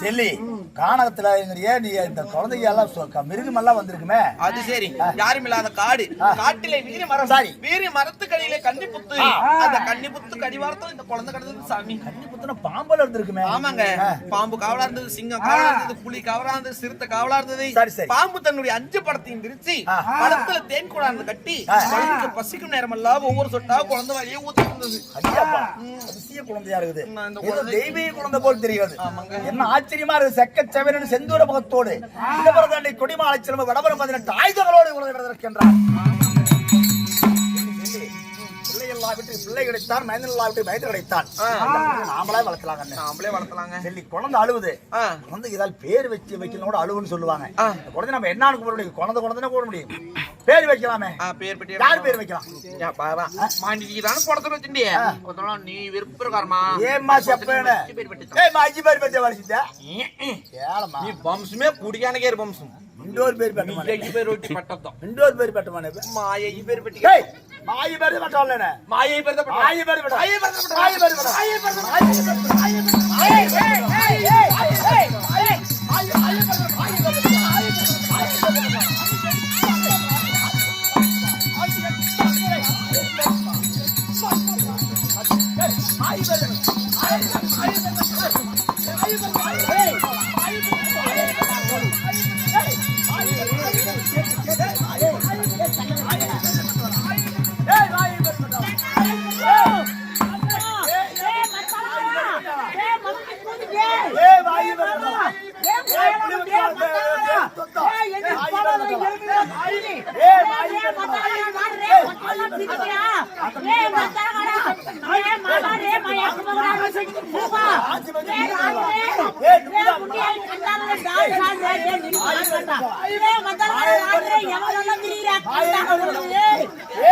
செல்லி கானகத்துல நீ இந்த குழந்தைங்க எல்லாம் மிருகம் எல்லாம் வந்திருக்குமே. அது சரி. யாரும் இல்லாத காடு. காட்டிலே வீரி மரம். சரி. வீரி மரத்துக்கடியிலே கன்னி புத்து. அந்த புத்து கடிவாரத்துல இந்த குழந்தை கிடந்தது சாமி. கண்ணி குத்துன பாம்பல இருந்திருக்குமே. ஆமாங்க. பாம்பு காவலா இருந்தது சிங்கம் காவலா இருந்தது புலி காவலா இருந்தது சிறுத்தை காவலா இருந்தது. பாம்பு தன்னுடைய அஞ்சு படத்தையும். படத்துல தேன் கட்டி. குழந்தைக்கு பசிக்கும் நேரமெல்லாம் ஒவ்வொரு சொட்டா குழந்தை வழியே ஊத்தி இருந்தது. அதிசய குழந்தையா இருக்குது. ஏதோ தெய்வீக குழந்தை போல் ஆமாங்க. என்ன ஆச்சரியமா இருக்கு செக்க செவரன் செந்தூர முகத்தோடு இடபரதாண்டி கொடிமாலை சிலம்ப வடபரம் பதினெட்டு ஆயுதங்களோடு குழந்தை பிள்ளைகள் விட்டு பிள்ளை கிடைத்தான் மைந்தன் விட்டு மைந்தன் கிடைத்தான் ஆ. அந்த பிள்ளையை நாமளே வளர்க்கலாம் கண்ணு நாமளே வளர்த்தலாங்க சொல்லி குழந்தை அழுவுது ஆ. குழந்தை ஏதாவது பேர் வச்சு வைக்கணும் கூட அழுவுன்னு சொல்லுவாங்க ஆ. இந்த குழந்தை நம்ம என்ன கூப்பிட முடியும் குழந்தை குழந்தைனே கூப்பிட முடியும் பேர் வைக்கலாமே ஆ, பேர் பெட்டி யார் பேர் வைக்கலாம் யா, பாரா. மா, நீ தானே படத்துல வச்சுட்டியே. ஒருத்தனால நீ விருப்பக்காரமா ஏம்மா செப்பேன்னு பேர் பெட்டி ஏய் மாஜி பேர் பத்தி வலிச்சிட்ட ஏலமா நீ வம்சமே குடியானகே வம்சம் ఇండోర్ పేరు పెట్టమని ఈ పేరు ఒకటి పట్టద్దాం ఇండోర్ పేరు పెట్టమని మాయ ఈ పేరు పెట్టి மாயி பேரு பட்டாளனே மாயி பேரு மாயி பேரு மாயி பேரு மாயி பேரு மாயி பேரு மாயி பேரு மாயி பேரு ஏய்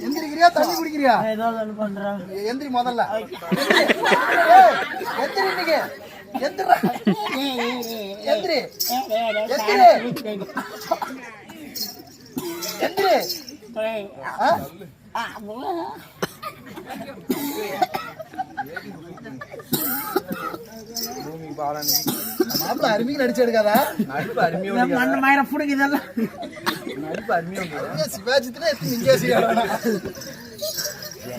எந்திரிக்கிறியா தண்ணி குடிக்கிறியா எந்திரி முதல்ல எந்திரி இன்னைக்கு எந்திரா எந்திரி எந்திரி எந்திரி ஆ? மாப்பிள்ள அருமைக்கு நடிச்சு எடுக்காதா? ஏன் சிவாஜித்துல எத்தனை இங்கே செய்யலாம்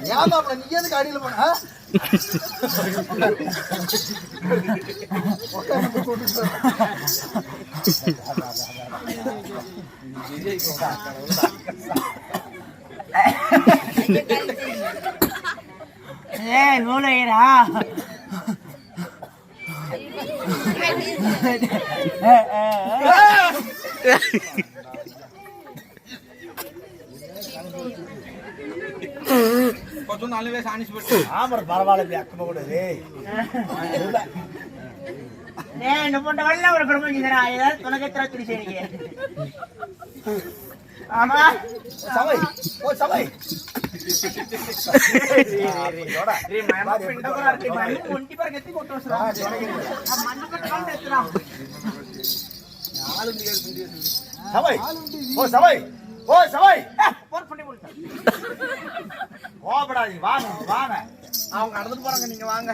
ஏன் மாப்பிள்ள நீ எதுக்கு அடியில் போன ஆ? కొంచెం నాలుగు వేసి ఆనిసి పెట్టు ஆமர் பரவாயில்ல அக்கமா கூட ஏய் నేను పుట్ట వల్ల ஒரு குடும்பம் செய்யறா ஏதாவது துணை கத்திர துணி செய்றீங்க ஆமா சவை ஓ சவை పిండ కూడా అరటి మళ్ళీ ఒంటి పరగ ఎత్తి కొట్టొస్తున్నా మన్ను அவங்க நடந்துட்டு போறாங்க நீங்க வாங்க.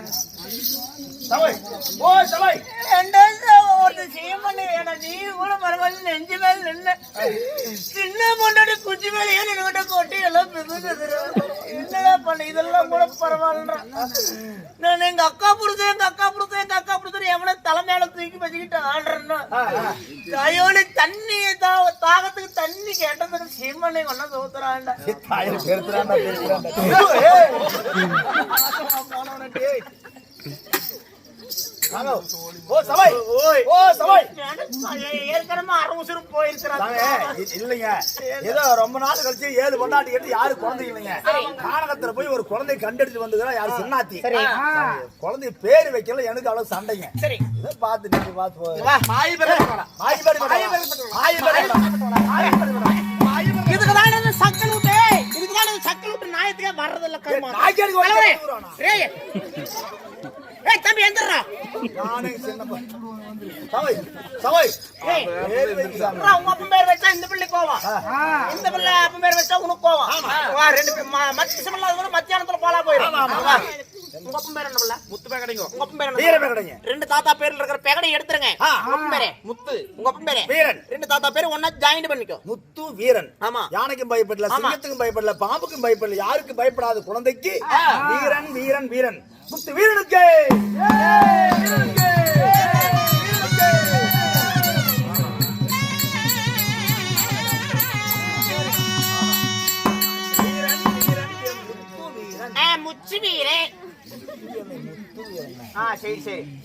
சவாய் ஓ சவாய் ஒரு செய்ய மாட்டேன் நீ கூட பரவாயில்ல நெஞ்சு மேல நின்று சின்ன பொண்டாடி குச்சி மேல ஏன் நின்னுகிட்ட கொட்டி எல்லாம் பிரிந்து என்னடா பண்ண? இதெல்லாம் கூட பரவாயில்லடா. நான் எங்க அக்கா புடுது எங்க அக்கா புடுது எங்க அக்கா புடுது எவன தலை மேல தூக்கி வச்சுக்கிட்டு ஆடுறேன்னா கையோட தண்ணி தா- தாகத்துக்கு தண்ணி கேட்டதுக்கு சீமனை கொண்டு தோத்துறான்டா தாயில பெருத்துறாண்டா பெருத்துறாண்டா வாங்க. ஓ சபை ஓ சபை ஏற்கனவே அரை உசுறு போயிருக்கிறாங்க வாங்க. இ- இல்லைங்க. ஏதோ ரொம்ப நாள் கழிச்சு ஏழு கொண்டாட்டி கேட்டு யாரு குழந்தை இல்லைங்க. கானகத்துல போய் ஒரு குழந்தை கண்டெடுத்து வந்ததுன்னா யாரு? சின்னாத்தி. குழந்தை பேரு வைக்கல எனக்கு அவ்வளவு சண்டைங்க. சரி. இதை பார்த்து நீங்க பார்த்து. இதுக்குதான் சக்கல் விட்டு இதுக்குதான் சக்கல் விட்டு நாயத்துக்கே வர்றதில்ல கருமா. ஏய் தம்பி எந்திரா நானே சின்ன சபை ஏய் பேரு. உங்க வச்சா இந்த பிள்ளை கோவம் இந்த பிள்ளை அப்பன் பேர் வச்சா உனக்கு கோவம் ரெண்டு மத்தியானத்துல போலா போயிடும். உங்க அப்பன் பேர் என்ன பிள்ளை முத்து உங்க அப்பன் பேர் கிடைங்க ரெண்டு தாத்தா பேர்ல இருக்கிற பெகடை எடுத்துருங்க. ஆ. உங்க அப்பன் பேரு? முத்து. உங்க அப்பன் பேரு? வீரன். ரெண்டு தாத்தா பேரு ஒன்னா ஜாயின் பண்ணிக்கோ. முத்து வீரன். ஆமா. யானைக்கும் பயப்படல. சிங்கத்துக்கும் பயப்படல பாம்புக்கும் பயப்படல யாருக்கும் பயப்படாத குழந்தைக்கு வீரன் வீரன் வீரன். முத்து வீரனுக்கு! வீரனுக்கு! வீரன், வீரன், என் முத்து வீரன். ஆ, முச்சு வீரே ஆ சரி சரி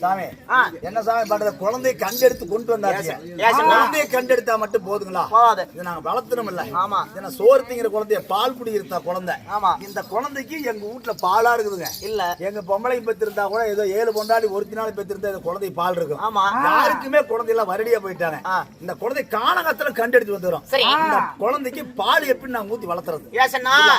சாமி. என்ன சாமி பண்றது? குழந்தையை கண்டெடுத்து கொண்டு வந்தாச்சு? குழந்தையை கண்டெடுத்தா மட்டும் போதுங்களா? இதை நாங்க வளர்த்தணும் இல்ல. ஆமா. நான் சோறு திங்கிற குழந்தைய பால் குடி இருந்தா குழந்தை. ஆமா. இந்த குழந்தைக்கு எங்க வீட்டுல பாலா இருக்குதுங்க. இல்ல. எங்க பொம்பளை பெற்றிருந்தா கூட ஏதோ ஏழு பொண்டாடி ஒரு நாள் பெற்றிருந்தா இந்த குழந்தை பால் இருக்கும். ஆமா. யாருக்குமே குழந்தை எல்லாம் வருடியா போயிட்டாங்க. இந்த குழந்தை கானகத்துல கண்டெடுத்து வந்துடும். இந்த குழந்தைக்கு பால் எப்படி நான் ஊத்தி வளர்த்துறது.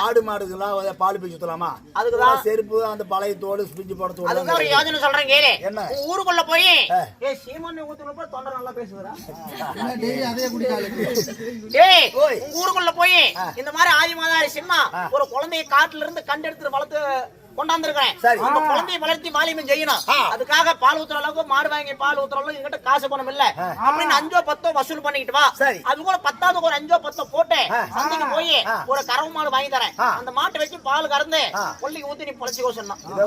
ஆடு மாடுகளா பால் பிச்சு ஊத்தலாமா? அதுக்குதான். செருப்பு அந்த பழைய தோடு பிஞ்சு போட அதுக்கு ஒரு யோசனை சொல்றேன் கேளு என்ன? ஊருக்குள்ள போய் ஆ. ஏ சீமன் ஊத்துனப்ப தொண்டை நல்லா என்ன டெய்லி அதே ஏய். உங்க ஊருக்குள்ள போய் இந்த மாதிரி ஆதி மாதாரி சிம்மா. ஒரு குழந்தைய காட்டுல இருந்து கண்டெடுத்து வளர்த்து கொண்டாந்துருக்கேன் சரி. அந்த குழந்தைய வளர்த்தி வாலிபம் செய்யணும். அதுக்காக பால் ஊத்துற அளவுக்கு மாடு வாங்கி பால் ஊத்துற அளவுக்கு என்கிட்ட காசு பணம் இல்ல. அப்படின்னு அஞ்சோ பத்தோ வசூல் பண்ணிக்கிட்டு வா. அது கூட பத்தாவது ஒரு அஞ்சோ பத்தோ போட்டு. சந்தைக்கு போய். ஒரு கறவு மாடு வாங்கி தரேன். அந்த மாட்டை வச்சு பால் கறந்து. கொல்லிக்கு ஊத்தி நீ பொழைச்சிக்கோ சொன்னா இதோ